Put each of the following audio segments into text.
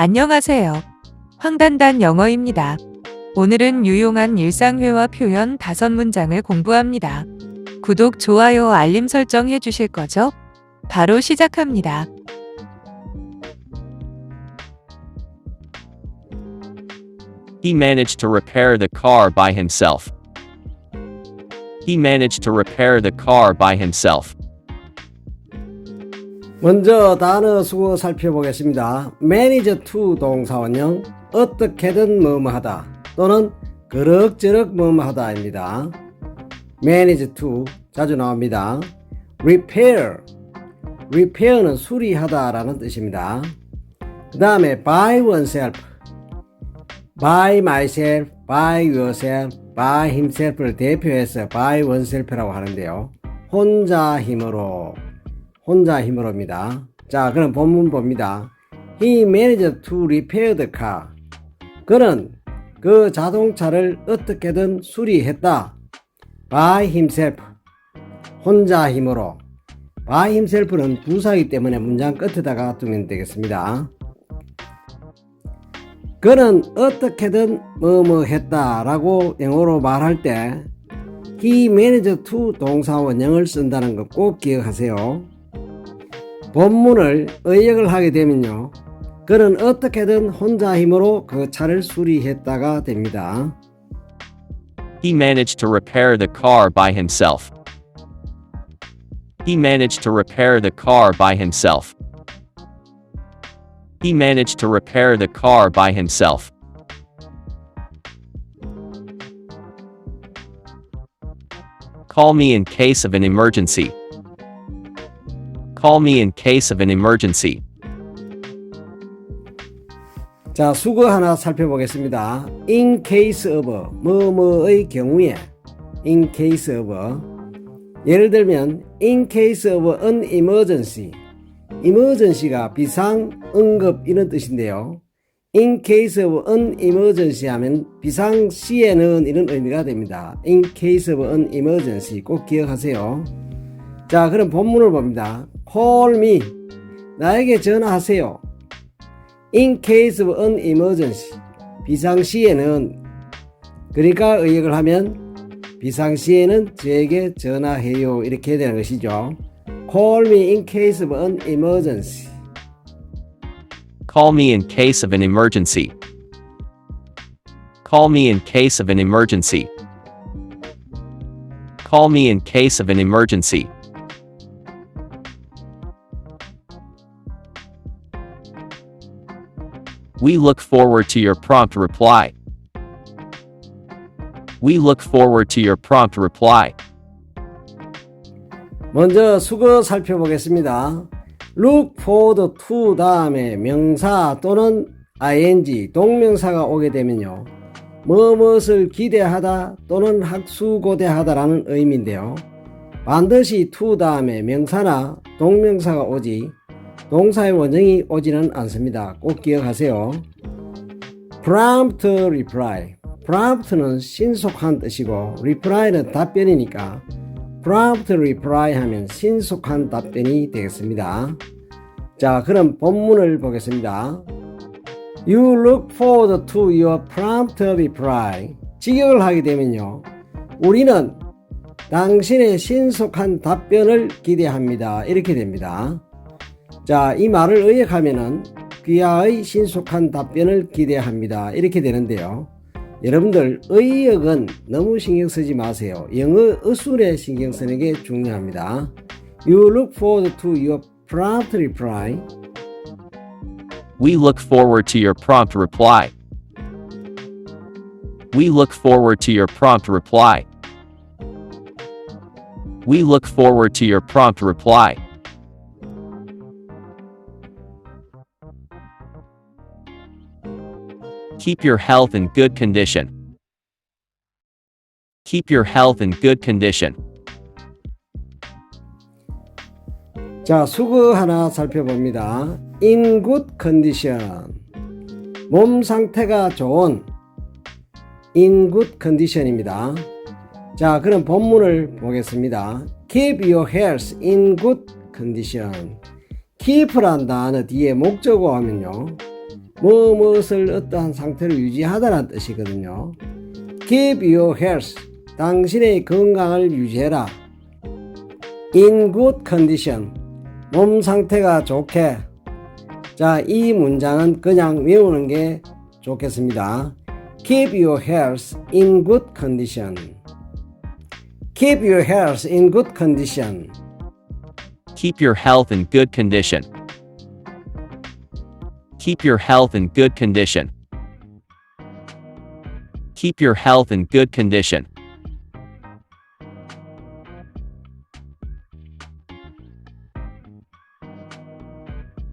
안녕하세요. 황단단 영어입니다. 오늘은 유용한 일상회화 표현 다섯 문장을 공부합니다. 구독, 좋아요, 알림 설정 해주실 거죠? 바로 시작합니다. He managed to repair the car by himself. He managed to repair the car by himself. 먼저 단어 수거 살펴보겠습니다. manage to 동사원형 어떻게든 뭐뭐하다 또는 그럭저럭 뭐뭐하다입니다. manage to 자주 나옵니다. repair repair는 수리하다라는 뜻입니다. 그 다음에 by oneself by myself, by yourself, by himself를 대표해서 by oneself라고 하는데요. 혼자 힘으로 혼자 힘으로입니다. 자, 그럼 본문 봅니다. He managed to repair the car. 그는 그 자동차를 어떻게든 수리했다. By himself. 혼자 힘으로. By himself는 부사이기 때문에 문장 끝에다가 두면 되겠습니다. 그는 어떻게든 뭐뭐 했다라고 영어로 말할 때 he managed to 동사 원형을 쓴다는 것 꼭 기억하세요. 본문을 의역을 하게 되면요. 그는 어떻게든 혼자 힘으로 그 차를 수리했다가 됩니다. He managed to repair the car by himself. He managed to repair the car by himself. He managed to repair the car by himself. Call me in case of an emergency. Call me in case of an emergency. 자, 수거 하나 살펴보겠습니다. In case of 뭐뭐의 경우에 in case of 예를 들면 in case of an emergency emergency가 비상 응급 이런 뜻인데요. in case of an emergency 하면 비상 시에는 이런 의미가 됩니다. in case of an emergency 꼭 기억하세요. 자, 그럼 본문을 봅니다. call me 나에게 전화하세요. In case of an emergency. 비상시에는 그러니까 의역을 하면 비상시에는 저에게 전화해요 이렇게 되는 것이죠. Call me in case of an emergency. Call me in case of an emergency. Call me in case of an emergency. Call me in case of an emergency. We look forward to your prompt reply. We look forward to your prompt reply. 먼저 수거 살펴보겠습니다. Look forward to 다음에 명사 또는 ing 동명사가 오게 되면요. 무엇을 기대하다 또는 학수고대하다라는 의미인데요. 반드시 to 다음에 명사나 동명사가 오지 동사의 원형이 오지는 않습니다. 꼭 기억하세요. prompt reply. prompt는 신속한 뜻이고 reply는 답변이니까 prompt reply 하면 신속한 답변이 되겠습니다. 자, 그럼 본문을 보겠습니다. You look forward to your prompt reply. 직역을 하게 되면요. 우리는 당신의 신속한 답변을 기대합니다. 이렇게 됩니다. 자, 이 말을 의역하면은 귀하의 신속한 답변을 기대합니다. 이렇게 되는데요. 여러분들 의역은 너무 신경 쓰지 마세요. 영어 어술에 신경 쓰는 게 중요합니다. You look forward to your prompt reply. We look forward to your prompt reply. We look forward to your prompt reply. We look forward to your prompt reply. Keep your health in good condition. Keep your health in good condition. 자, 수거 하나 살펴봅니다. In good condition. 몸 상태가 좋은 in good condition입니다. 자, 그럼 본문을 보겠습니다. Keep your health in good condition. keep란 단어 뒤에 목적어 하면요. 뭐 무엇을 어떠한 상태로 유지하다라는 뜻이거든요. Keep your health. 당신의 건강을 유지해라. In good condition. 몸 상태가 좋게. 자, 이 문장은 그냥 외우는 게 좋겠습니다. Keep your health in good condition. Keep your health in good condition. Keep your health in good condition. Keep your health in good condition. Keep your health in good condition.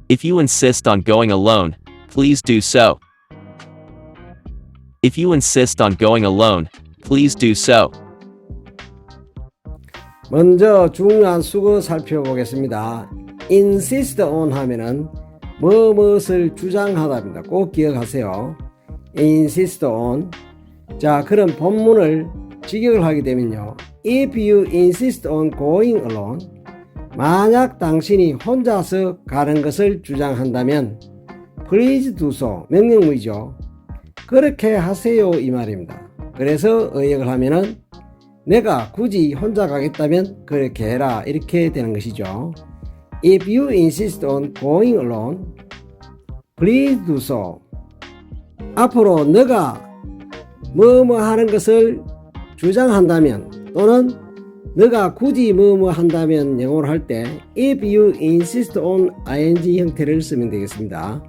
If you insist on going alone, please do so. If you insist on going alone, please do so. 먼저 중요한 수거 살펴보겠습니다. insist on 하면은 뭐 무엇을 주장하다입니다. 꼭 기억하세요. insist on. 자, 그런 본문을 직역을 하게 되면요. If you insist on going alone, 만약 당신이 혼자서 가는 것을 주장한다면 please do so. 명령문이죠. 그렇게 하세요 이 말입니다. 그래서 의역을 하면은 내가 굳이 혼자 가겠다면 그렇게 해라 이렇게 되는 것이죠. If you insist on going alone, please do so. 앞으로 너가 뭐뭐 하는 것을 주장한다면 또는 너가 굳이 뭐뭐 한다면 영어로 할 때 if you insist on ing 형태를 쓰면 되겠습니다.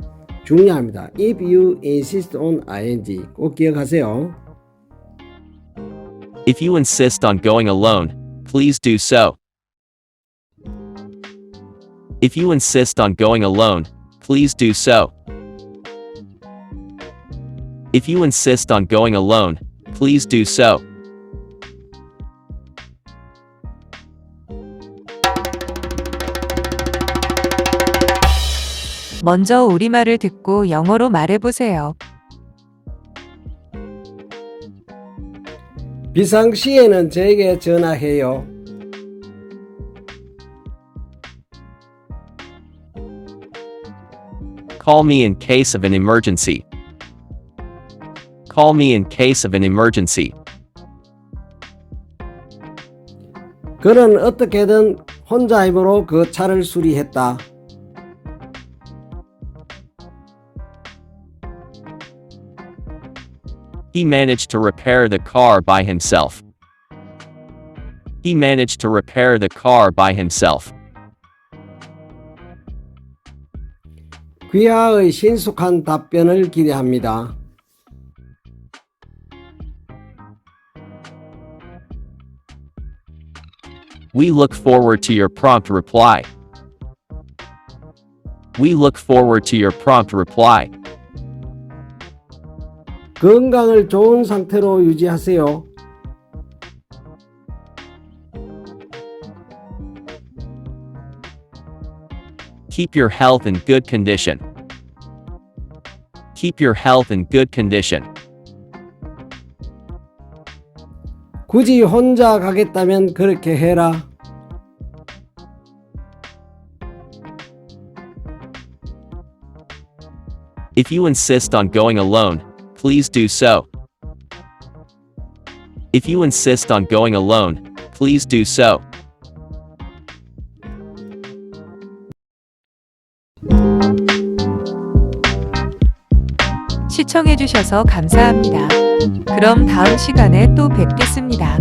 중요합니다. If you insist on ing 꼭 기억하세요. If you insist on going alone, please do so. If you insist on going alone, please do so. If you insist on going alone, please do so. 먼저 우리말을 듣고 영어로 말해보세요. 비상시에는 저에게 전화해요. Call me in case of an emergency. Call me in case of an emergency. 그는 어떻게든 혼자 힘으로 그 차를 수리했다. He managed to repair the car by himself. He managed to repair the car by himself. 귀하의 신속한 답변을 기대합니다. We look forward to your prompt reply. We look forward to your prompt reply. 건강을 좋은 상태로 유지하세요. Keep your health in good condition. Keep your health in good condition. 굳이 혼자 가겠다면 그렇게 해라. If you insist on going alone, please do so. If you insist on going alone, please do so. 시청해주셔서 감사합니다. 그럼 다음 시간에 또 뵙겠습니다.